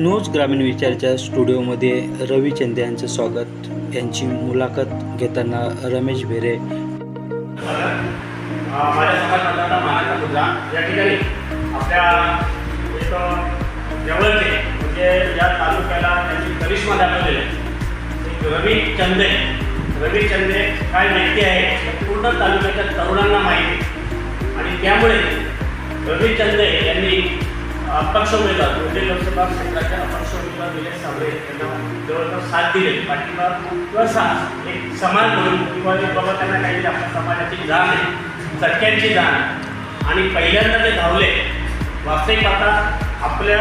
News ग्रामीण विचारच्या स्टुडिओमध्ये रवी चंदे यांचं स्वागत. यांची मुलाखत घेताना रमेश भेरे. या ठिकाणी आपल्या एक जवळचे म्हणजे या तालुक्याला त्यांची करिश्मा रवी चंदे. रवी चंदे काय व्यक्ती आहे पूर्ण तालुक्याच्या तरुणांना माहिती आणि त्यामुळे रवी चंदे यांनी अपक्ष उमेदवार म्हणजे लोकसभा क्षेत्राच्या अपक्ष उमेदवार दिले साबळे यांना जवळपास साथ दिले पाठिंबा किंवा साथ एक समान म्हणून किंवा जे बाबा त्यांना काही आपल्या समाजाची जाण आहे चटक्यांची जाण आहे. आणि पहिल्यांदा ते धावले वास्तविक आता आपल्या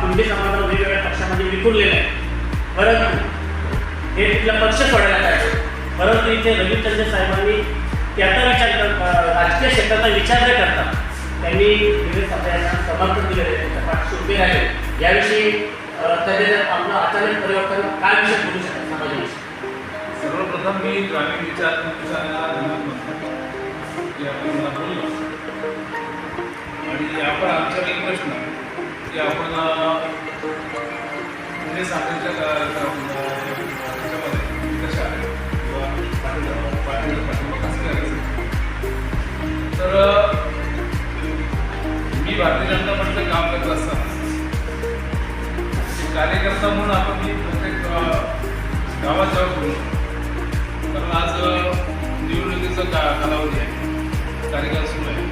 कुंडी समाजाला वेगवेगळ्या पक्षामध्ये विखुरलेलं आहे परंतु हे तिथला पक्ष सोडायला पाहिजे परंतु इथे रविचंद्र साहेबांनी त्याचा विचार राजकीय क्षेत्राचा विचार न करता त्यांनी विविध सभ्यांना समर्थन दिले त्यांच्या पाठीशी उभे राहिले याविषयी अं, आपलं अचानक परिवर्तन काय विषय बोलू शकतात समाजाविषयी सर्वप्रथम मी ग्रामीण विचार आपण आणि आपण आमच्याकडे एक प्रश्न की आपण म्हणजे साखरेच्या तर मी भारतीय जनता पक्षाचं काम करत असतात. कार्यकर्ता म्हणून आपण मी प्रत्येक गावात जाऊ बोलू कारण आज निवडणुकीचा का कालावधी आहे. कार्यकाळ सुरू आहे.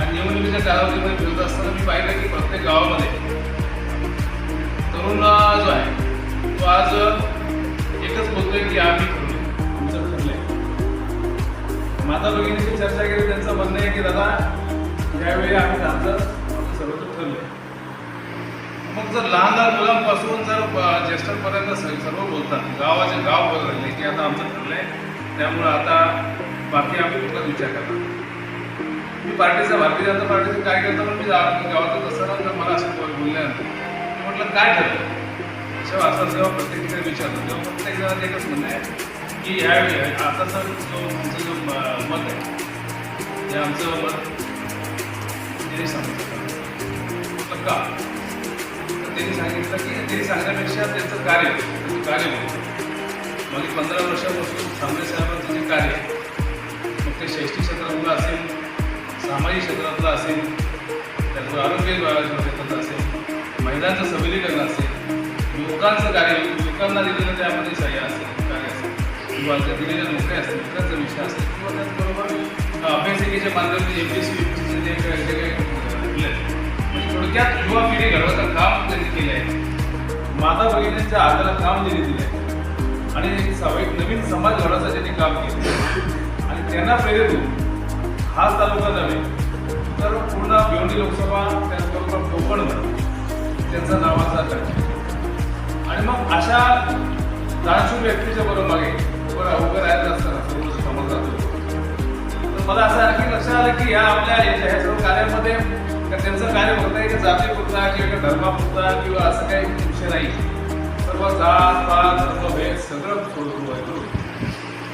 आणि निवडणुकीच्या कालावधीमध्ये फिरत असताना मी पाहिलं की प्रत्येक गावामध्ये तरुण जो आहे तो आज एकच बोलतोय की आम्ही करू. आमचं ठरलंय. माता भगिनीची चर्चा केली त्यांचं म्हणणं आहे की दादा यावेळी आम्ही आमचं आमचं सर्वत्र ठरलं मग जर लहान लहान मुलांपासून जर ज्येष्ठांपर्यंत सर्व बोलतात गावाचे गाव बोलत राहिले की आता आमचं ठरलं आहे त्यामुळं आता बाकी आम्ही कुठलाच विचार करणार? मी पार्टीचा भारतीय जनता पार्टीचं काय करतो पण मी गा- गावातच असताना तर मला असं बोलल्यानंतर म्हटलं काय ठरलं? अशा असं जेव्हा प्रत्येक ठिकाणी विचारतो तेव्हा प्रत्येक जणांचं एकच म्हणणं आहे की यावेळी आताचा जो आमचं जो म- मत आहे हे आमचं मत त्यांनी सांगितलं का त्यांनी सांगितलं की त्यांनी सांगण्यापेक्षा त्यांचं कार्य कार्य मागील पंधरा वर्षापासून सामने साहेबांचं जे कार्य मग ते शैक्षणिक क्षेत्रातलं असेल सामाजिक क्षेत्रातलं असेल त्याचं आरोग्य क्षेत्रातलं असेल महिलांचं सबलीकरण असेल लोकांचं कार्य लोकांना दिलेलं त्यामध्ये सह्य असेल किंवा त्या दिलेल्या नोकऱ्या असतील नोकऱ्यांचा विषय असेल किंवा त्याचबरोबर अं, अभ्यासिकेच्या माध्यमातून M P S C U P जे काही जे काही दिलं म्हणजे थोडक्यात युवा पिढी घडवायचं काम त्यांनी केलं आहे माता भगिनींच्या हाताला काम त्यांनी दिलं आहे आणि एक सव- नवीन समाज घडवायचं त्यांनी काम केलं आणि त्यांना प्रेरित होऊन हाच तालुका नव्हे तर पूर्ण भिवंडी लोकसभा त्याचबरोबर कोकण त्यांचा नावाचा आणि मग अशा दानशूर व्यक्तीच्या बरोबर मागे बरं उभं राहायचं असताना सर्व तर मला असं आणखी लक्षात आलं की या आपल्या याच्या ह्या सर्व कार्यामध्ये त्यांचं कार्य फक्त एक जातीपुरता किंवा एका धर्मापुरता किंवा असं काही विषय नाही. सर्व जात पात सर्व भेद सगळं सोडून आहे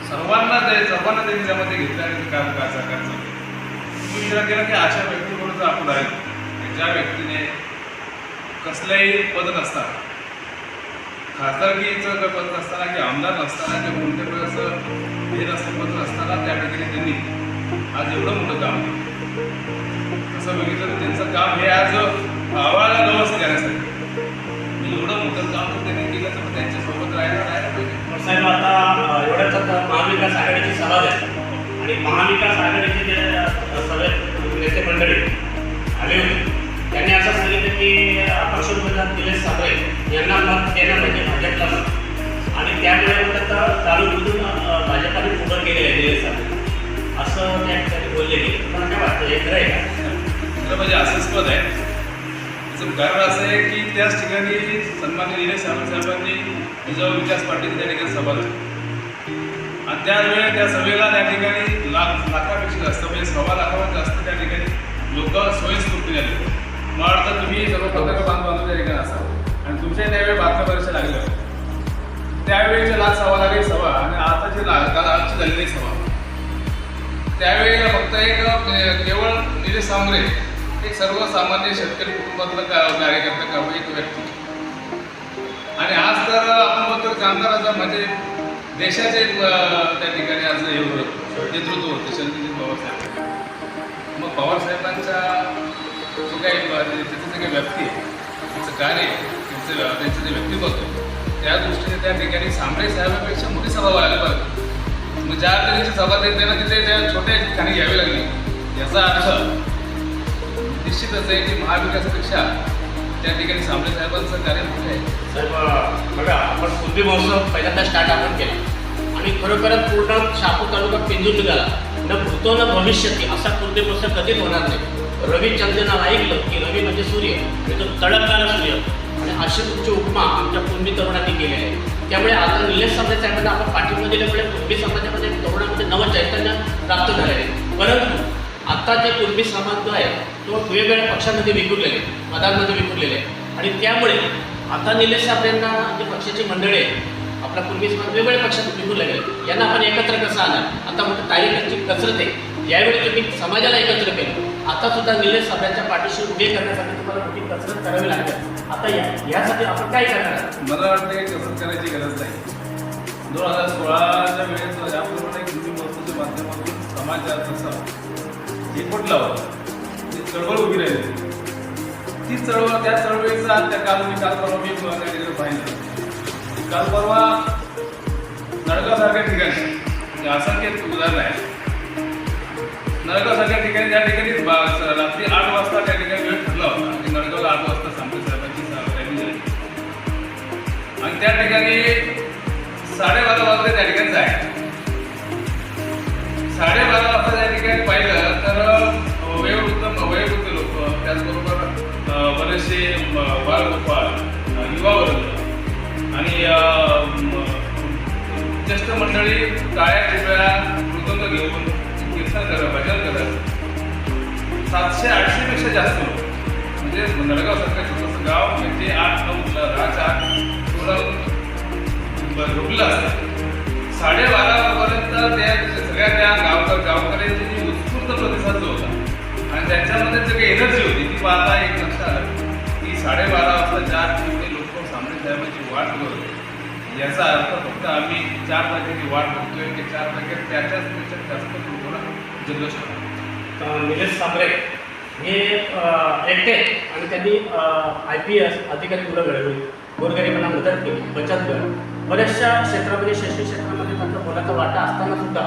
सर्वांना ते सर्वांना त्यांच्यामध्ये घेतलं आणि ते काम काय करायचं मी विचार केला की अशा व्यक्तीकडून जर आपण आहे ज्या व्यक्तीने कसलंही पद नसतात खासदारकीचं जर पद नसताना की आमदार असताना किंवा कोणत्या प्रकारचं हे असतं पत्र असताना त्या ठिकाणी त्यांनी आज एवढं मोठं काम केलं. असं बघितलं तर त्यांचं काम हे आज आवाळाला गवस करण्यासाठी म्हणजे एवढं मोठं काम जर त्यांनी केलं तर त्यांच्यासोबत राहायला राहायला पाहिजे. साहेब आता एवढ्याच महाविकास आघाडीची सभा झाली आणि महाविकास आघाडीचे जे सगळे नेते मंडळी आले होते. त्यांनी असं सांगितलं की अपक्ष उमेदवार तालुक्यातून अ, भाजपाने उभं केलेलं आहे निलेश असं त्या ठिकाणी बोलले गेले. तुम्हाला काय वाटतं हे खरं आहे का? खरं म्हणजे असंस्पद आहे. त्याचं कारण असं आहे की त्याच ठिकाणी सन्मान्य निलेश सावंत साहेबांनी जिजाऊ विकास पाटील त्या ठिकाणी सभा झाली आणि त्यावेळेला त्या सभेला त्या ठिकाणी लाख लाखापेक्षा जास्त म्हणजे सव्वा लाखावर जास्त त्या ठिकाणी लोक स्वयंस्फूर्तीने आले मला वाटतं तुम्ही सर्व पत्रकार बांधवांना त्या ठिकाणी असाल आणि तुमच्या त्यावेळी बातम्या परीक्षा लागल्या त्यावेळेच्या त्यावेळेचे लाख सव्वा लाख सभा आणि आताची लाख झालेली सभा त्यावेळेला फक्त एक केवळ निलेश सांगरे एक सर्वसामान्य शेतकरी कुटुंबातलं का कार्यकर्ता का एक व्यक्ती. आणि आज तर आपण प्रकारचा आमदाराचा म्हणजे देशाचे त्या ठिकाणी आज हे होतं नेतृत्व होतं शरदजी पवारसाहेब मग पवारसाहेबांच्या जो काही त्याचं जे काही व्यक्ती आहे त्याचं कार्य त्यांचं त्यांचं जे व्यक्तित्व त्या दृष्टीने त्या ठिकाणी सांबळे साहेबांपेक्षा मोठी सभा व्हायला पाहिजे. मग ज्या तऱ्हेची सभा देत त्यांना तिथे त्या छोट्या ठिकाणी घ्यावी लागली. याचा अर्थ निश्चितच आहे की महाविकासपेक्षा त्या ठिकाणी सांबळे साहेबांचं कार्य मोठं आहे. साहेब बघा आपण कुंभी महोत्सव पहिल्यांदा स्टार्ट आपण केला. आणि खरोखरच पूर्ण शापू तालुका पिंजून निघाला. न भूतो न भविष्यती असा कुंभी महोत्सव कधीच होणार नाही. रवी ऐकलं की रवी म्हणजे सूर्य आणि तो तडकणारा सूर्य. आणि अशी तुमची उपमा आमच्या कुंभी तरुणांनी केली आहे त्यामुळे आता निलेश समाज आपण पाठिंबा दिल्यामुळे कुंभी समाजामध्ये तरुणांमध्ये नवं चैतन्य प्राप्त झालेलं आहे. परंतु आता जे कुणबी समाज जो आहे तो वेगवेगळ्या पक्षांमध्ये विखुरलेले आहे, पदांमध्ये विखुरलेले आहे आणि त्यामुळे आता निलेश साहेब यांना जे पक्षाची मंडळी आहे आपला कुणबी समाज वेगवेगळ्या पक्षात विखुरले गेले यांना आपण एकत्र कसं आणणार? आता म्हणजे तारीखांची कसरत आहे. यावेळी तुम्ही समाजाला एकत्र केलं. आता सुद्धा निलेश साहेबांच्या पाठीशी उभे करण्यासाठी तुम्हाला मोठी कसरत करावी लागेल. आता या. यासाठी आपण काय करणार? मला वाटतं की कसरत करायची गरज नाही. दोन हजार सोळाच्या वेळेस याप्रमाणे हिंदी महोत्सवच्या माध्यमातून समाजात तसं एकवटला होता? ती चळवळ उभी राहिली ती चळवळ त्या चळवळीचा त्या काल मी काल परवा मी ठिकाणी पाहिलं. काल परवा नळगावसारख्या ठिकाणी म्हणजे असंख्य उदाहरण आहे. नळगावसारख्या ठिकाणी त्या ठिकाणी साडेबारा वाजता त्या ठिकाणी जायचं साडेबारा वाजता त्या ठिकाणी पाहिलं तर वयोवृद्ध वयोवृद्ध लोक त्याचबरोबर बरेचसे म, बालगोपाळ युवा वर्ग आणि ज्येष्ठ मंडळी काळ्या टिपळ्या मृदंग घेऊन कीर्तन करत भजन करत सातशे आठशे पेक्षा जास्त लोक म्हणजे नळगाव सारखं छोटंसं गाव म्हणजे आठ नऊ दहाच्या आठ थोडं झोपलं असतं साडेबारा पर्यंत त्या सगळ्या त्या गावकर गावकऱ्यांची जी उत्स्फूर्त प्रतिसाद जो होता आणि त्यांच्यामध्ये जी काही एनर्जी होती ती पाहता एक लक्षात आलं की साडेबारा वाजता चार ते लोक सामने साहेबांची वाट बघत होते. याचा अर्थ फक्त आम्ही चार तारखेची वाट बघतोय की चार तारखेत त्याच्याच पेक्षा जास्त लोकांना जल्लोष निलेश सांबरे हे एकटे आणि त्यांनी आय पी एस अधिकारी मुलं घडवली? गोरगरिबांना मदत केली बचत गट. बऱ्याचशा क्षेत्रामध्ये शैक्षणिक क्षेत्रामध्ये त्यांचा मोलाचा वाटा असताना सुद्धा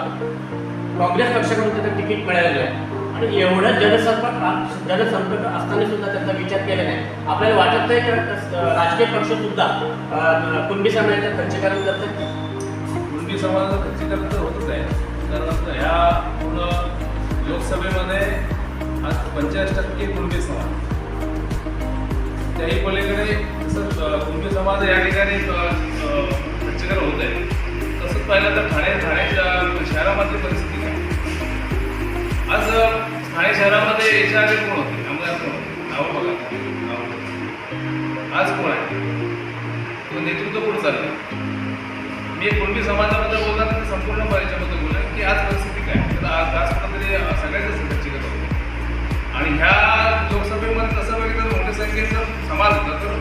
काँग्रेस पक्षाकडून त्यांना तिकीट मिळालेलं आहे. आणि एवढं जनसंपर्क जनसंपर्क असताना सुद्धा त्यांचा विचार केला नाही आपल्याला वाटत नाही का राजकीय पक्ष सुद्धा कुणबी समाजाचं खर्चीकरण करतात कुणबी समाजाचं खर्चीकरण तर होतच आहे. कारण ह्या पूर्ण लोकसभेमध्ये आज पंचेचाळीस टक्के कुणबी समाज. त्याही पलीकडे तसंच कुणबी समाज या ठिकाणी तर ठाणे ठाणे शहरामधली परिस्थिती काय? आज ठाणे शहरामध्ये याच्या आधी कोण होते? आमदार कोण होते? नावं बघा. आज कोण आहे? तो नेतृत्व कोण चाललं मी कुणबी समाजाबद्दल बोलणार तर संपूर्ण याच्याबद्दल बोलणार की आज परिस्थिती काय? तर आज आज सगळ्याच सगळ्यांचं खच्चीकरण आणि ह्या लोकसभेमध्ये तसं बघितलं मोठ्या संख्येचा समाज होता. तर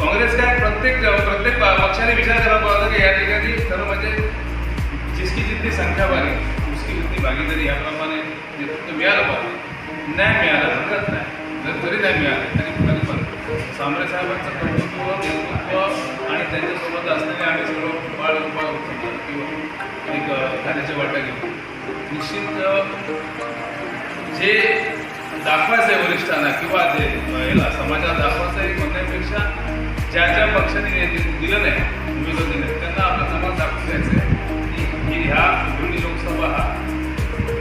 काँग्रेस काय प्रत्येक प्रत्येक पक्षाने विचार करावा पाहिजे की या ठिकाणी खरं म्हणजे जिसकी जितकी संख्या वाढली उसकी जितकी भागीदारी याप्रमाणे नेतृत्व मिळालं पाहिजे. नाही मिळाला हरकत नाही जर तरी नाही मिळालं तरी कुठे पण. सांबरे साहेबांचं कर्तृत्व नेतृत्व आणि त्यांच्यासोबत असलेले आम्ही सर्व बाळ उपाळ किंवा एक खाण्याच्या वाटा घेऊ निश्चित जे दाखवायचं आहे वरिष्ठांना किंवा जे याला समाजाला दाखवायचं आहे म्हणण्यापेक्षा ज्या ज्या पक्षाने ने- दिलं नाही उमेदवार दिले ह्या दोन्ही लोकसभा हा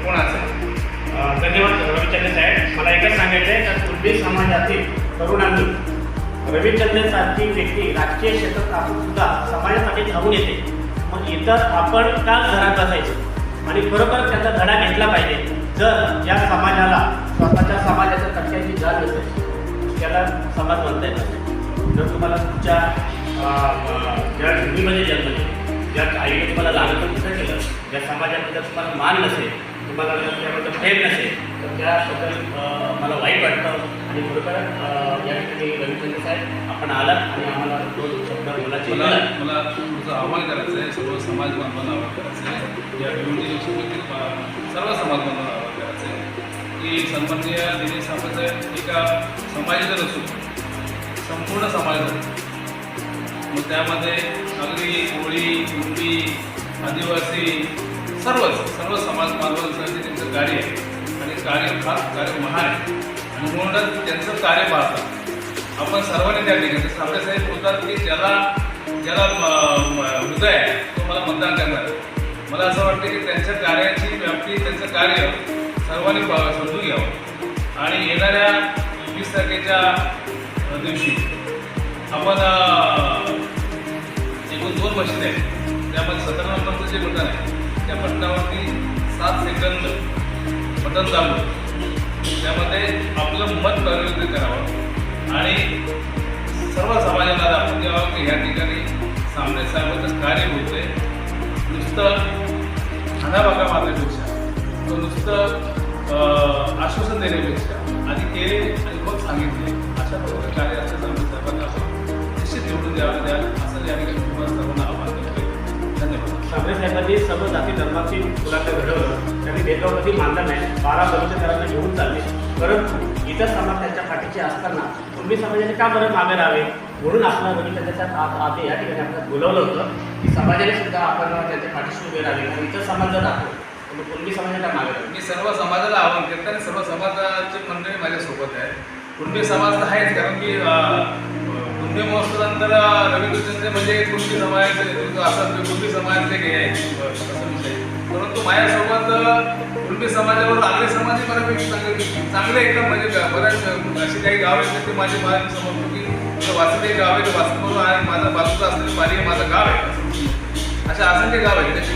कोणाचा आहे? धन्यवाद रविचंद्र साहेब. मला एकच सांगायचं आहे तर कुणबी समाजातील तरुणांनी रविचंद्र सारखी व्यक्ती राजकीय क्षेत्रात सुद्धा समाजासाठी धावून येते. मग इतर आपण का घरात बसायचं आणि खरोखर त्याचा धडा घेतला पाहिजे जर या समाजाला स्वतःच्या समाजाच्या टक्क्यांची जाण असेल त्याला समाज म्हणता येत जर तुम्हाला तुमच्या ज्या हिंदीमध्ये जन्म ज्या आईने तुम्हाला लहानपण कसं ज्या समाजाबद्दल तुम्हाला मान नसेल तुम्हाला त्याबद्दल प्रेम नसेल तर त्याबद्दल मला वाईट वाटतं. आणि खरोखर अं, या ठिकाणी रविचंद्र साहेब आपण आलात आणि आम्हाला दोन शब्द बोलायचे मला. मला तुमचं आव्हान करायचं आहे. सर्व समाज बांधवांना आव्हान करायचं आहे. या निवडणुकीतील सर्व समाज बांधवांना आव्हान करायचं आहे. की सन्माननीय दिनेश सावंत एका समाजाचं नसून संपूर्ण समाजाचं मग त्यामध्ये अगदी कोळी कुंडी आदिवासी सर्वच सर्व समाज बांधवांसाठी त्यांचं कार्य आहे. आणि कार्य फार कार्य महान आहे. आणि म्हणूनच त्यांचं कार्य पाहतात आपण सर्वांनी त्या ठिकाणी जसं साहेब बोलतात की ज्याला ज्याला हृदय आहे तो मला मतदान करणार मला असं वाटतं की त्यांच्या कार्याची व्याप्ती त्यांचं कार्य सर्वांनी ब- समजून घ्यावं. आणि येणाऱ्या वीस तारखेच्या दिवशी आपण एकूण दोन मशीन आहेत. त्यामध्ये सतरा नंबरचं जे बटन आहे त्या बटनावरती सात सेकंद बटन दाबून त्यामध्ये आपलं मत परिवर्तित करावं. आणि सर्व समाजाला दाखवून द्यावं की ह्या ठिकाणी सामने साहेबांचं कार्य होतंय. नुसतं हाणाबाका मारण्यापेक्षा तो नुसतं आश्वासन देण्यापेक्षा आधी केले आणि मग सांगितले अशा प्रकारे कार्य असं सामने साहेबांना निश्चित निवडून द्यावं द्या असं या ठिकाणी तुम्हाला सर्वांना धन्यवाद साबळे साहेबांनी सर्व जाती धर्माची मुलांना घडवलं. त्यांनी भेदभाव मानलं मानला नाही. बारा कर्मचाऱ्यांना घेऊन चालले. परंतु इतर समाज त्यांच्या पाठीचे असताना कुणबी समाजाने का बरं मागे राहावे म्हणून आपला रवी त्याच्यात आज या ठिकाणी आपल्याला बोलवलं होतं की समाजाने सुद्धा आपण त्यांच्या पाठीशी उभे राहावे. आणि इतर समाज जर दाखवतो तर कुणबी समाजाने मागे राहावे मी सर्व समाजाला आवाहन करतो आणि सर्व समाजाची मंडळी माझ्यासोबत आहे कुणबी समाज तर आहेच कारण की अं, महोत्सवानंतर अं, म्हणजे कुणबी समाजाचे असं म्हणजे कुणबी समाजाचे हे आहे म्हणजे. परंतु माझ्यासोबत अं, कुणबी समाजावर आगरी समाजही बऱ्यापैकी चांगले चांगले एकदम म्हणजे बऱ्याच अशी काही गाव आहेत ते माझे मला समजतो की माझं एक गाव आहे ते वासुदेव आहे माझा बाजूचा असलेलं पाणी माझं गाव आहे. अशा असंख्य गाव आहे त्याची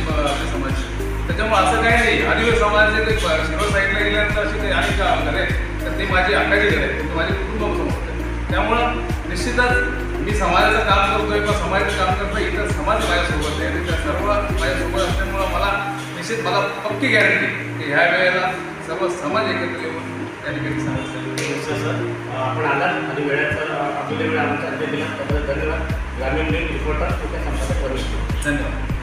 समाज त्याच्यामुळे असं काही नाही. आदिवासी समाजाचे ते सर्व साईडला गेल्यानंतर असे काही अनेक गाव घर तर ते माझी अक्काची घर आहे माझे कुटुंब समजते त्यामुळं निश्चितच मी समाजाचं काम करतोय किंवा समाजाचं काम करतोय इतर समाज माझ्यासोबत आहे. आणि त्या सर्व माझ्यासोबत असल्यामुळं मला निश्चित मला पक्की गॅरंटी की ह्या वेळेला सर्व समाज एकत्र येऊन त्या ठिकाणी सांगितलं आपण आलात आणि वेळेत आपल्या वेळ आमच्या धन्यवाद. ग्रामीण रिपोर्टर कुठे संपर्क करू शकतो धन्यवाद.